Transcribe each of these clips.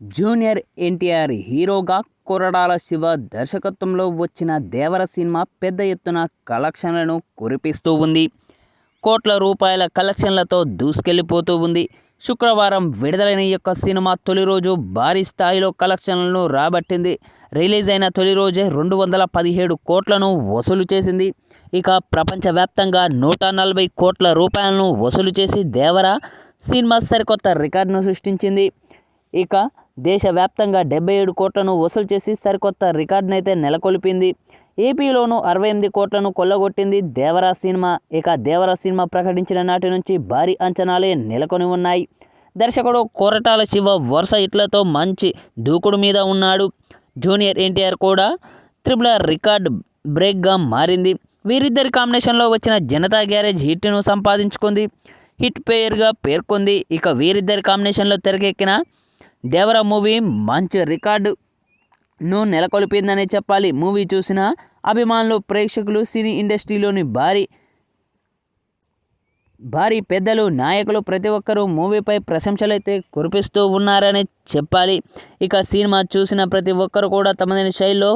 Junior NTR హీరోగా కొరడాల శివ దర్శకత్వంలో వచ్చిన దేవర సినిమా పెద్ద ఎత్తున కలెక్షన్లను కురిపిస్తూ ఉంది. కోట్ల రూపాయల కలెక్షన్లతో దూసుకెళ్ళిపోతూ ఉంది. శుక్రవారం విడుదలైన యొక్క సినిమా తొలి రోజు భారీ స్థాయిలో కలెక్షన్లను రాబట్టింది. రిలీజ్ అయిన తొలి రోజే రెండు వందల పదిహేడు కోట్లను వసూలు చేసింది. ఇక ప్రపంచవ్యాప్తంగా నూట నలభై కోట్ల రూపాయలను వసూలు చేసి దేవర సినిమా సరికొత్త రికార్డును సృష్టించింది. ఇక దేశవ్యాప్తంగా డెబ్బై ఏడు కోట్లను వసూలు చేసి సరికొత్త రికార్డునైతే నెలకొల్పింది. ఏపీలోనూ అరవై ఎనిమిది కోట్లను కొల్లగొట్టింది దేవరా సినిమా. ఇక దేవరా సినిమా ప్రకటించిన నాటి నుంచి భారీ అంచనాలే నెలకొని ఉన్నాయి. దర్శకుడు కోరటాల శివ వరుస ఇట్లతో మంచి దూకుడు మీద ఉన్నాడు. జూనియర్ ఎన్టీఆర్ కూడా త్రిబుల్ రికార్డ్ బ్రేక్గా మారింది. వీరిద్దరి కాంబినేషన్లో వచ్చిన జనతా గ్యారేజ్ హిట్ను సంపాదించుకుంది. హిట్ పేయర్గా పేర్కొంది. ఇక వీరిద్దరి కాంబినేషన్లో తెరకెక్కిన దేవరా మూవీ మంచి రికార్డును నెలకొల్పిందనే చెప్పాలి. మూవీ చూసిన అభిమానులు ప్రేక్షకులు సినీ ఇండస్ట్రీలోని భారీ భారీ పెద్దలు నాయకులు ప్రతి ఒక్కరూ మూవీపై ప్రశంసలైతే కురిపిస్తూ ఉన్నారని చెప్పాలి. ఇక సినిమా చూసిన ప్రతి ఒక్కరు కూడా తమదైన శైలిలో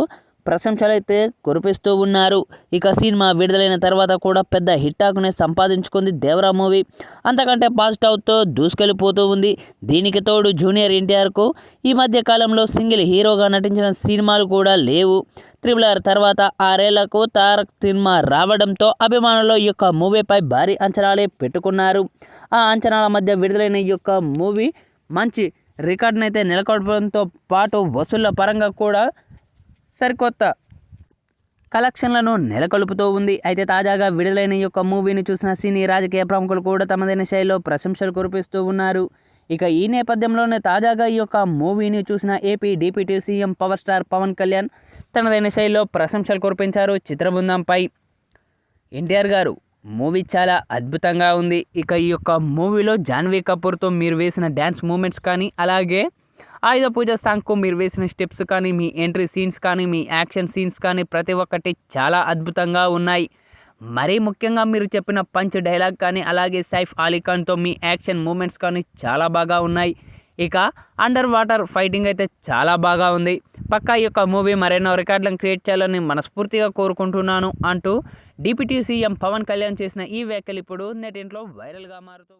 ప్రశంసలైతే కురిపిస్తూ ఉన్నారు. ఇక సినిమా విడుదలైన తర్వాత కూడా పెద్ద హిట్టాకునే సంపాదించుకుంది దేవరా మూవీ. అంతకంటే పాజిటివ్ అవుతూ దూసుకెళ్ళిపోతూ ఉంది. దీనికి తోడు జూనియర్ ఎన్టీఆర్కు ఈ మధ్య కాలంలో సింగిల్ హీరోగా నటించిన సినిమాలు కూడా లేవు. త్రిబుల్ ఆర్ తర్వాత ఆరేళ్ళకు తారక్ సినిమా రావడంతో అభిమానులు ఈ యొక్క మూవీపై భారీ అంచనాలే పెట్టుకున్నారు. ఆ అంచనాల మధ్య విడుదలైన ఈ యొక్క మూవీ మంచి రికార్డునైతే అయితే నెలకొల్పడంతో పాటు వసూళ్ళ పరంగా కూడా సరికొత్త కలెక్షన్లను నెలకొల్పుతూ ఉంది. అయితే తాజాగా విడుదలైన ఈ యొక్క మూవీని చూసిన సినీ రాజకీయ ప్రముఖులు కూడా తమదైన శైలిలో ప్రశంసలు కురిపిస్తూ ఉన్నారు. ఇక ఈ నేపథ్యంలోనే తాజాగా ఈ యొక్క మూవీని చూసిన AP deputy CM power star Pawan Kalyan తనదైన శైలిలో ప్రశంసలు కురిపించారు చిత్రబృందంపై. ఎన్టీఆర్ గారు మూవీ చాలా అద్భుతంగా ఉంది. ఇక ఈ యొక్క మూవీలో జాన్వీ కపూర్తో మీరు వేసిన డ్యాన్స్ మూమెంట్స్ కానీ అలాగే ఆయుధ పూజ సాంగ్కు మీరు వేసిన స్టెప్స్ కానీ మీ ఎంట్రీ సీన్స్ కానీ మీ యాక్షన్ సీన్స్ కానీ ప్రతి ఒక్కటి చాలా అద్భుతంగా ఉన్నాయి. మరీ ముఖ్యంగా మీరు చెప్పిన పంచ్ డైలాగ్ కానీ అలాగే సైఫ్ అలీ ఖాన్తో మీ యాక్షన్ మూమెంట్స్ కానీ చాలా బాగా ఉన్నాయి. ఇక అండర్ వాటర్ ఫైటింగ్ అయితే చాలా బాగా ఉంది. పక్కా ఈ యొక్క మూవీ మరెన్నో రికార్డులను క్రియేట్ చేయాలని మనస్ఫూర్తిగా కోరుకుంటున్నాను అంటూ డిప్యూటీ సీఎం పవన్ కళ్యాణ్ చేసిన ఈ వ్యాఖ్యలు ఇప్పుడు నెటింట్లో వైరల్గా మారుతూ